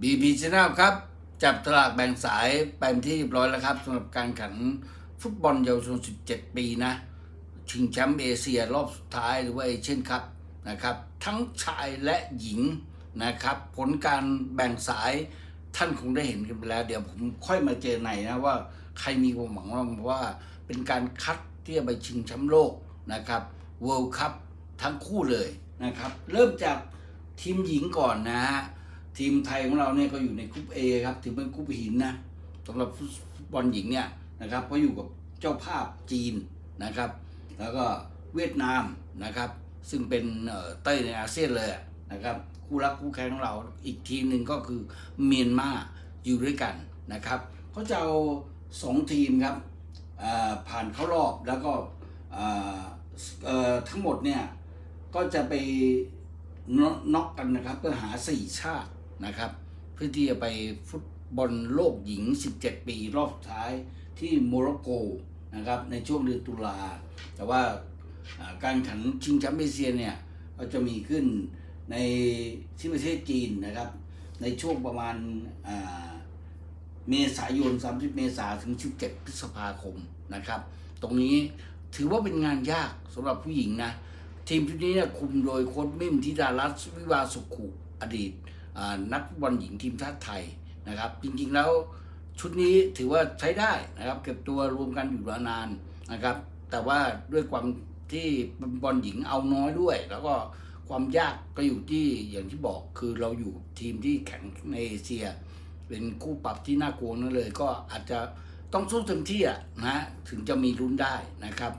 บีบีชแนลครับ จับตลากแบ่งสายไปเป็นที่เรียบร้อยแล้วครับสำหรับการแข่งขันฟุตบอลเยาวชน 17 ปีนะ ชิงแชมป์เอเชียรอบสุดท้ายหรือว่าเอเชียนคัพนะครับ ทั้งชายและหญิงนะครับ ผลการแบ่งสายท่านคงได้เห็นกันไปแล้ว เดี๋ยวผมค่อยมาเจอในนะว่าใครมีความหวังบ้างเพราะว่าเป็นการคัดที่จะไปชิงแชมป์โลกนะครับเวิลด์คัพทั้งคู่เลยนะครับ เริ่มจากทีมหญิงก่อนนะฮะ ทีมไทยของเราเนี่ยก็อยู่ในกรุ๊ป A ครับถือเป็นกรุ๊ปหินนะสำหรับฟุตบอลหญิงเนี่ยนะครับก็อยู่กับเจ้าภาพจีนนะครับ แล้วก็เวียดนามนะครับ ซึ่งเป็นเต้ยในอาเซียนเลยนะครับคู่รักคู่แข่งของเราอีกทีมหนึ่งก็คือเมียนมาอยู่ด้วยกันนะครับเขาจะเอาสองทีมครับผ่านเข้ารอบแล้วก็ทั้งหมดเนี่ยก็จะไปน็อกน็อกกันนะครับเพื่อหาสี่ชาติ นะครับ เพื่อที่จะไปฟุตบอลโลกหญิง 17 ปีรอบท้ายที่โมร็อกโกนะครับในช่วงเดือนตุลา แต่ว่าการแขันชิงแชมป์เอเชียเนี่ยก็จะมีขึ้นในที่ประเทศจีนนะครับ ในช่วงประมาณเมษายน 30 เมษายนถึง 17 พฤษภาคมนะครับ ตรงนี้ถือว่าเป็นงานยากสำหรับผู้หญิงนะ ทีมชุดนี้เนี่ยคุมโดยโค้ชมิมธิดารัตวิวาสุขุอดีต นักฟุตบอลหญิงทีมชาติไทยนะครับ จริงๆแล้วชุดนี้ถือว่าใช้ได้นะครับ เก็บตัวรวมกันอยู่นานนะครับ แต่ว่าด้วยความที่บอลหญิงเอาน้อยด้วย แล้วก็ความยากก็อยู่ที่อย่างที่บอกคือเราอยู่ทีมที่แข็งในเอเชีย เป็นคู่ปรับที่น่ากลัวนั่นเลย ก็อาจจะต้องสู้เต็มที่อะนะถึงจะมีลุ้นได้นะครับ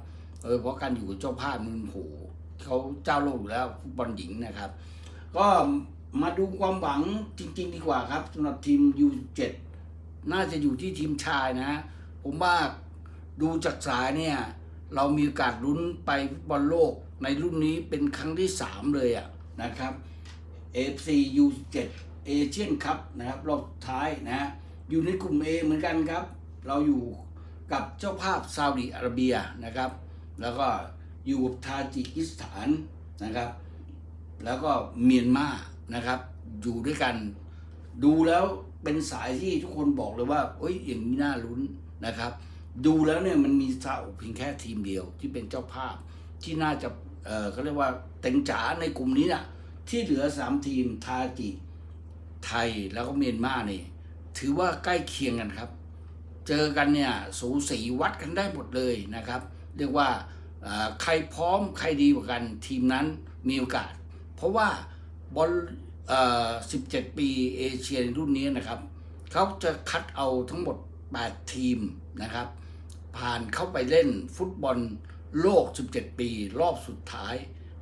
เออเพราะการอยู่กับเจ้าภาพมันโหเขาเจ้าโลกอยู่แล้วฟุตบอลหญิงนะครับ ก็ มาดูความหวังจริง ๆ ดีกว่าครับสำหรับทีม U7 น่าจะอยู่ที่ทีมชายนะ ผมว่าดูจากสายเนี่ย เรามีโอกาสลุ้นไปบอลโลกในรุ่นนี้เป็นครั้งที่ 3 เลยอะนะครับ AFC U7 เอเชียนคัพนะครับ รอบท้ายนะฮะอยู่ในกลุ่ม A เหมือนกันครับ เราอยู่กับเจ้าภาพซาอุดิอาระเบียนะครับ แล้วก็อยู่กับทาจิกิสถานนะครับ แล้วก็เมียนมา นะครับ อยู่ด้วยกัน ดูแล้วเป็นสายที่ทุกคนบอกเลยว่าเอ้ยอย่างนี้น่าลุ้นนะครับ ดูแล้วเนี่ยมันมีซาอุเพียงแค่ทีมเดียวที่เป็นเจ้าภาพ ที่น่าจะเออเขาเรียกว่าเต็งจ๋าในกลุ่มนี้นะที่เหลือสามทีมทาจิไทยแล้วก็เมียนมาเนี่ยถือว่าใกล้เคียงกันครับ เจอกันเนี่ยสูสีวัดกันได้หมดเลยนะครับ เรียกว่าใครพร้อมใครดีกว่ากันทีมนั้นมีโอกาส เพราะว่า บอลเอ่อ17ปีเอเชียรุ่นนี้นะครับ เขาจะคัดเอาทั้งหมด 8 ทีมนะครับ ผ่านเข้าไปเล่นฟุตบอลโลก 17 ปี รอบสุดท้าย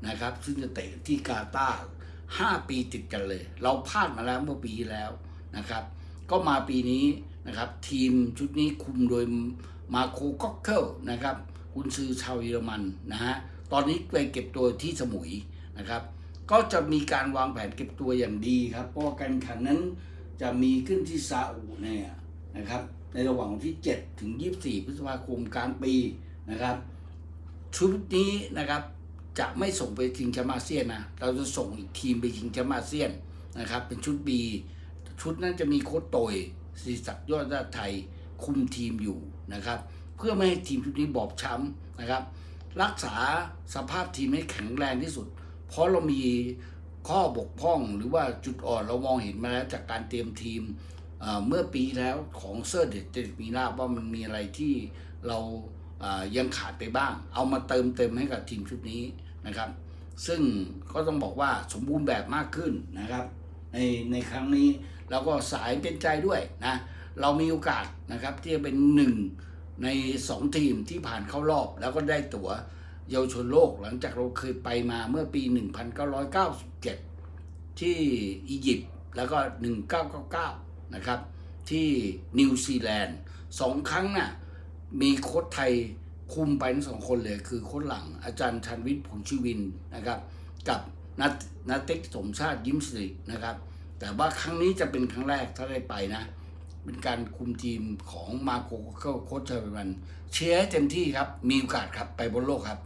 นะครับ ซึ่งจะเตะที่กาตาร์5ปีติดกันเลย เราพลาดมาแล้วเมื่อปีแล้วนะครับ ก็มาปีนี้นะครับ ทีมชุดนี้คุมโดยมาโคก็อกเคิลนะครับ คุณซื้อชาวเยอรมันนะฮะ ตอนนี้ไปเก็บตัวที่สมุยนะครับ ก็จะมีการวางแผนเก็บตัวอย่างดีครับ เพราะการขันนั้นจะมีขึ้นที่ซาอุเนี่ยนะครับ ในระหว่างวันที่ 7 ถึง 24 พฤษภาคมกลางปีนะครับ ชุดนี้นะครับจะไม่ส่งไปชิงแชมป์อาเซียนนะ เราจะส่งอีกทีมไปชิงแชมป์อาเซียนนะครับ เป็นชุด B ชุดนั้นจะมีโค้ชโตยศรีศักดิ์ยอดญาติไทยคุมทีมอยู่นะครับ เพื่อไม่ให้ทีมชุดนี้บอบช้ำนะครับ รักษาสภาพทีมให้แข็งแรงที่สุด เพราะเรามีข้อบกพร่องหรือว่าจุดอ่อนเรามองเห็นมาแล้วจากการเตรียมทีมเมื่อปีแล้วของเซอร์เดตเจมีนาว่ามันมีอะไรที่เรายังขาดไปบ้าง เอามาเติมเต็มให้กับทีมชุดนี้นะครับ ซึ่งก็ต้องบอกว่าสมบูรณ์แบบมากขึ้นนะครับ ในในครั้งนี้แล้วก็สายเป็นใจด้วยนะเรามีโอกาสนะครับที่จะเป็นหนึ่งในสองทีมที่ผ่านเข้ารอบแล้วก็ได้ตั๋ว เยาวชนโลกหลังจากเราเคยไปมาเมื่อปี 1997 ที่อียิปต์แล้วก็ 1999 นะครับ ที่นิวซีแลนด์สองครั้งน่ะมีโค้ชไทยคุมไปทั้งสองคนเลย คือโค้ชหลังอาจารย์ชันวิทย์ผลชีวินนะครับ กับนัทนัทเต็กสมชาติยิ้มสิรินะครับ แต่ว่าครั้งนี้จะเป็นครั้งแรกถ้าได้ไปนะ เป็นการคุมทีมของมาโกโคโค้ชเทอร์มันเชียร์เต็มที่ครับ มีโอกาสครับไปบนโลกครับ